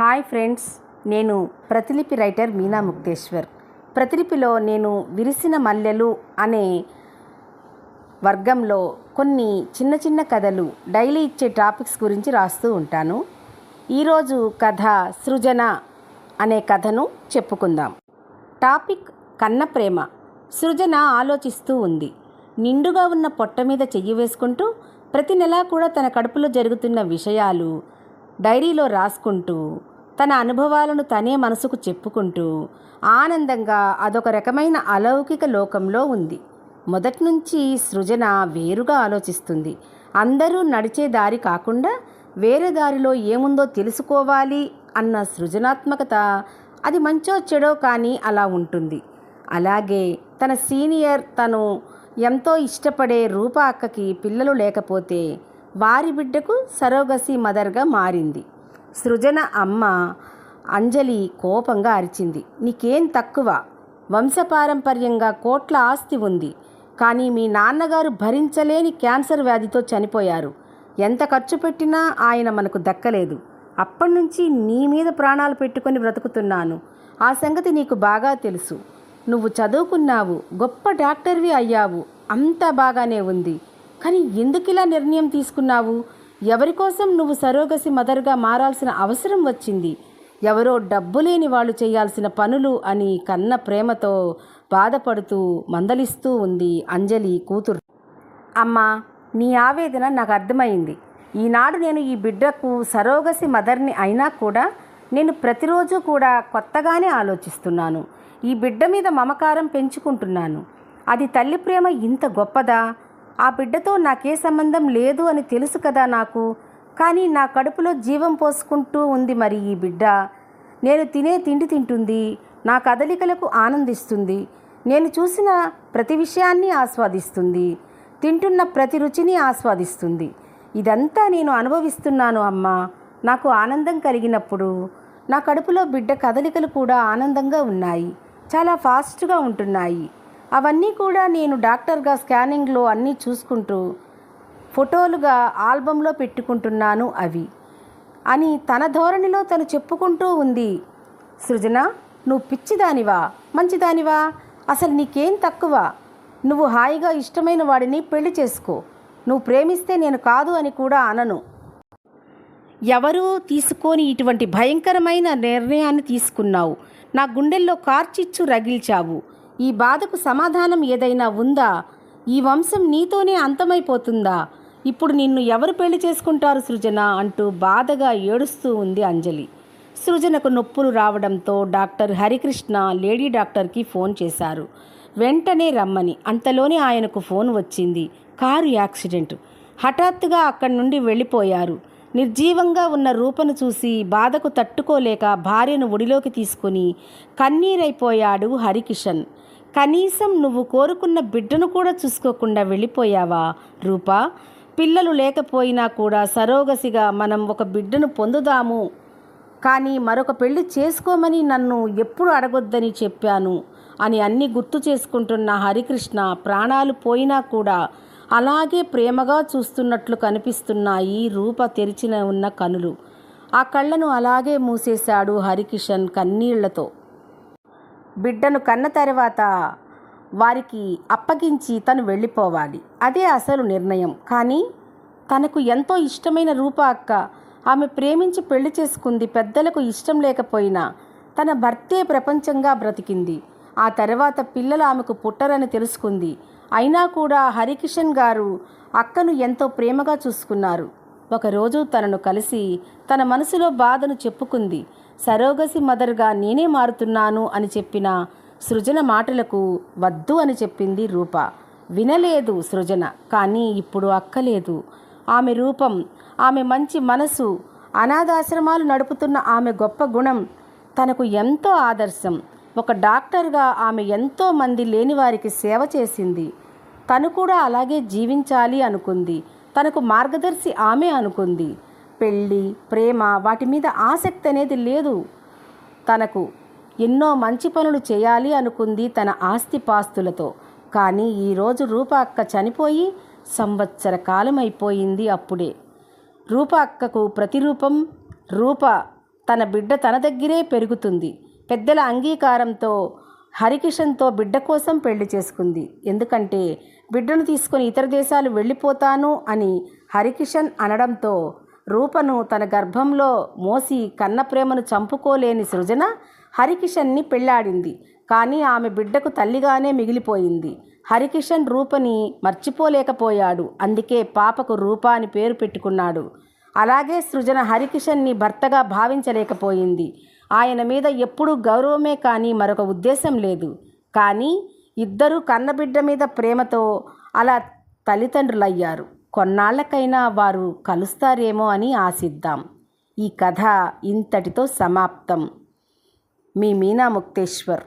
Hi friends నేను Pratilipi writer Meena Mukteshwar. ప్రతిలిపిలో నేను విరిసిన మల్లెలు అనే వర్గంలో కొన్ని చిన్న చిన్న కథలు డైలీ ఇచ్చే టాపిక్స్ గురించి రాస్తూ ఉంటాను. ఈరోజు కథ సృజన అనే కథను చెప్పుకుందాం. టాపిక్ కన్న ప్రేమ. సృజన ఆలోచిస్తూ ఉంది. నిండుగా ఉన్న పొట్ట మీద చెయ్యి వేసుకుంటూ ప్రతి నెలా కూడా తన కడుపులో జరుగుతున్న విషయాలు డైరీలో రాసుకుంటూ తన అనుభవాలను తనే మనసుకు చెప్పుకుంటూ ఆనందంగా అదొక రకమైన అలౌకిక లోకంలో ఉంది. మొదటి నుంచి సృజన వేరుగా ఆలోచిస్తుంది. అందరూ నడిచే దారి కాకుండా వేరే దారిలో ఏముందో తెలుసుకోవాలి అన్న సృజనాత్మకత అది మంచో చెడో కానీ అలా ఉంటుంది. అలాగే తన సీనియర్ తను ఎంతో ఇష్టపడే రూప అక్కకి పిల్లలు లేకపోతే వారి బిడ్డకు సరోగసి మదర్గా మారింది. సృజన అమ్మ అంజలి కోపంగా అరిచింది. నీకేం తక్కువ? వంశపారంపర్యంగా కోట్ల ఆస్తి ఉంది. కానీ మీ నాన్నగారు భరించలేని క్యాన్సర్ వ్యాధితో చనిపోయారు. ఎంత ఖర్చు పెట్టినా ఆయన మనకు దక్కలేదు. అప్పటి నుంచి నీ మీద ప్రాణాలు పెట్టుకొని బ్రతుకుతున్నాను. ఆ సంగతి నీకు బాగా తెలుసు. నువ్వు చదువుకున్నావు గొప్ప డాక్టర్వి అయ్యావు. అంతా బాగానే ఉంది. కానీ ఎందుకిలా నిర్ణయం తీసుకున్నావు? ఎవరి కోసం నువ్వు సరోగసి మదర్గా మారాల్సిన అవసరం వచ్చింది? ఎవరో డబ్బు లేని వాళ్ళు చేయాల్సిన పనులు అని కన్న ప్రేమతో బాధపడుతూ మందలిస్తూ ఉంది అంజలి కూతురు. అమ్మా నీ ఆవేదన నాకు అర్థమైంది. ఈనాడు నేను ఈ బిడ్డకు సరోగసి మదర్ని అయినా కూడా నేను ప్రతిరోజు కూడా కొత్తగానే ఆలోచిస్తున్నాను. ఈ బిడ్డ మీద మమకారం పెంచుకుంటున్నాను. అది తల్లి ప్రేమ ఇంత గొప్పదా? ఆ బిడ్డతో నాకే సంబంధం లేదు అని తెలుసు కదా నాకు. కానీ నా కడుపులో జీవం పోసుకుంటూ ఉంది మరి ఈ బిడ్డ. నేను తినే తిండి తింటుంది నా కదలికలకు ఆనందిస్తుంది నేను చూసిన ప్రతి విషయాన్ని ఆస్వాదిస్తుంది తింటున్న ప్రతి రుచిని ఆస్వాదిస్తుంది. ఇదంతా నేను అనుభవిస్తున్నాను అమ్మా. నాకు ఆనందం కలిగినప్పుడు నా కడుపులో బిడ్డ కదలికలు కూడా ఆనందంగా ఉన్నాయి. చాలా ఫాస్ట్గా ఉంటున్నాయి. అవన్నీ కూడా నేను డాక్టర్గా స్కానింగ్లో అన్నీ చూసుకుంటూ ఫోటోలుగా ఆల్బంలో పెట్టుకుంటున్నాను అవి. అని తన ధోరణిలో తను చెప్పుకుంటూ ఉంది. సృజన నువ్వు పిచ్చిదానివా? మంచిదానివా? అసలు నీకేం తక్కువ? నువ్వు హాయిగా ఇష్టమైన వాడిని పెళ్ళి చేసుకో. నువ్వు ప్రేమిస్తే నేను కాదు అని కూడా అనను. ఎవరూ తీసుకొని ఇటువంటి భయంకరమైన నిర్ణయాన్ని తీసుకున్నావు. నా గుండెల్లో కార్చిచ్చు రగిల్చావు. ఈ బాధకు సమాధానం ఏదైనా ఉందా? ఈ వంశం నీతోనే అంతమైపోతుందా? ఇప్పుడు నిన్ను ఎవరు పెళ్ళి చేసుకుంటారు సృజన? అంటూ బాధగా ఏడుస్తూ ఉంది అంజలి. సృజనకు నొప్పులు రావడంతో డాక్టర్ హరికృష్ణ లేడీ డాక్టర్కి ఫోన్ చేశారు. వెంటనే రమ్మని. అంతలోనే ఆయనకు ఫోన్ వచ్చింది. Car accident. హఠాత్తుగా అక్కడి నుండి వెళ్ళిపోయారు. నిర్జీవంగా ఉన్న రూపను చూసి బాధకు తట్టుకోలేక భార్యను ఒడిలోకి తీసుకుని కన్నీరైపోయాడు హరికిషన్. కనీసం నువ్వు కోరుకున్న బిడ్డను కూడా చూసుకోకుండా వెళ్ళిపోయావా? రూపా పిల్లలు లేకపోయినా కూడా సరోగసిగా మనం ఒక బిడ్డను పొందుదాము. కానీ మరొక పెళ్ళి చేసుకోమని నన్ను ఎప్పుడు అడగొద్దని చెప్పాను అని అన్ని గుర్తు చేసుకుంటున్న హరికృష్ణ ప్రాణాలు పోయినా కూడా అలాగే ప్రేమగా చూస్తున్నట్లు కనిపిస్తున్నాయి రూప తెరిచిన ఉన్న కనులు. ఆ కళ్ళను అలాగే మూసేశాడు హరికిషన్ కన్నీళ్ళతో. బిడ్డను కన్న తర్వాత వారికి అప్పగించి తను వెళ్ళిపోవాలి. అదే అసలు నిర్ణయం. కానీ తనకు ఎంతో ఇష్టమైన రూప అక్క ఆమె ప్రేమించి పెళ్ళి చేసుకుంది. పెద్దలకు ఇష్టం లేకపోయినా తన భర్తే ప్రపంచంగా బ్రతికింది. ఆ తర్వాత పిల్లలు ఆమెకు పుట్టరని తెలుసుకుంది. అయినా కూడా హరికిషన్ గారు అక్కను ఎంతో ప్రేమగా చూసుకున్నారు. ఒకరోజు తనను కలిసి తన మనసులో బాధను చెప్పుకుంది. సరోగసి మదర్గా నేనే మారుతున్నాను అని చెప్పిన సృజన మాటలకు వద్దు అని చెప్పింది రూప. వినలేదు సృజన కానీ ఇప్పుడు అక్కలేదు. ఆమె రూపం ఆమె మంచి మనసు అనాథాశ్రమాలు నడుపుతున్న ఆమె గొప్ప గుణం తనకు ఎంతో ఆదర్శం. ఒక డాక్టర్గా ఆమె ఎంతో మంది లేని వారికి సేవ చేసింది. తను కూడా అలాగే జీవించాలి అనుకుంది. తనకు మార్గదర్శి ఆమె అనుకుంది. పెళ్ళి ప్రేమ వాటి మీద ఆసక్తి అనేది లేదు. తనకు ఎన్నో మంచి పనులు చేయాలి అనుకుంది తన ఆస్తిపాస్తులతో కానీ ఈరోజు రూప అక్క చనిపోయి సంవత్సర కాలం అయిపోయింది అప్పుడే. రూప అక్కకు ప్రతిరూపం రూప తన బిడ్డ తన దగ్గరే పెరుగుతుంది. పెద్దల అంగీకారంతో హరికిషన్తో బిడ్డ కోసం పెళ్ళి చేసుకుంది. ఎందుకంటే బిడ్డను తీసుకొని ఇతర దేశాలు వెళ్ళిపోతాను అని హరికిషన్ అనడంతో రూపను తన గర్భంలో మోసి కన్న ప్రేమను చంపుకోలేని సృజన హరికిషన్ని పెళ్ళాడింది. కానీ ఆమె బిడ్డకు తల్లిగానే మిగిలిపోయింది. హరికిషన్ రూపని మర్చిపోలేకపోయాడు. అందుకే పాపకు రూప అని పేరు పెట్టుకున్నాడు. అలాగే సృజన హరికిషన్ని భర్తగా భావించలేకపోయింది. ఆయన మీద ఎప్పుడూ గౌరవమే కానీ మరొక ఉద్దేశం లేదు. కానీ ఇద్దరూ కన్నబిడ్డ మీద ప్రేమతో అలా తల్లిదండ్రులయ్యారు. కొన్నాళ్ళకైనా వారు కలుస్తారేమో అని ఆశిద్దాం. ఈ కథ ఇంతటితో సమాప్తం. మీ మీనా ముక్తేశ్వర్